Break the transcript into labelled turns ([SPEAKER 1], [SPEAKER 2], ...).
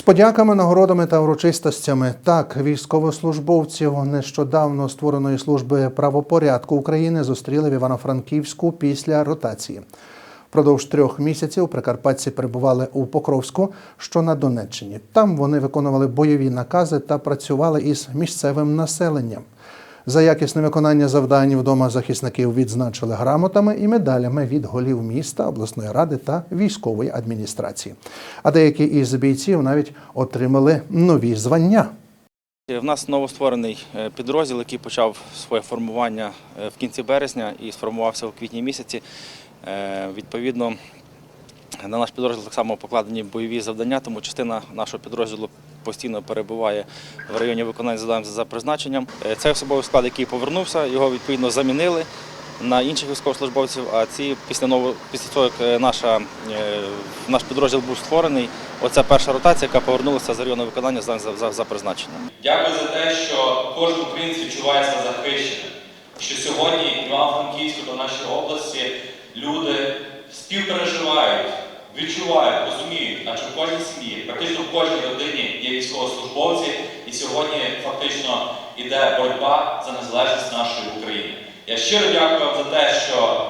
[SPEAKER 1] З подяками, нагородами та урочистостями так військовослужбовців нещодавно створеної служби правопорядку України зустріли в Івано-Франківську після ротації. Впродовж трьох місяців прикарпатці перебували у Покровську, що на Донеччині. Там вони виконували бойові накази та працювали із місцевим населенням. За якісне виконання завдань вдома захисників відзначили грамотами і медалями від голів міста, обласної ради та військової адміністрації. А деякі із бійців навіть отримали нові звання.
[SPEAKER 2] В нас новостворений е, підрозділ, який почав своє формування е, в кінці березня і сформувався у квітні місяці. Е, Відповідно, на наш підрозділ так само покладені бойові завдання, тому частина нашого підрозділу постійно перебуває в районі виконання завдань за призначенням. Е, Цей особовий склад, який повернувся, його відповідно замінили на інших військовослужбовців. А ці після ново, після того, як е, наша, е, наш підрозділ був створений, оця перша ротація, яка повернулася з району виконання завдань за, за, за призначенням.
[SPEAKER 3] Дякую за те, що кожен українець відчуває себе захищеним. Що сьогодні в Івано-Франківську та нашій області люди співпереживають, відчувають, розуміють, адже в кожній сім'ї, практично в кожній родині є військовослужбовці, і сьогодні фактично йде боротьба за незалежність нашої України. Я щиро дякую вам за те, що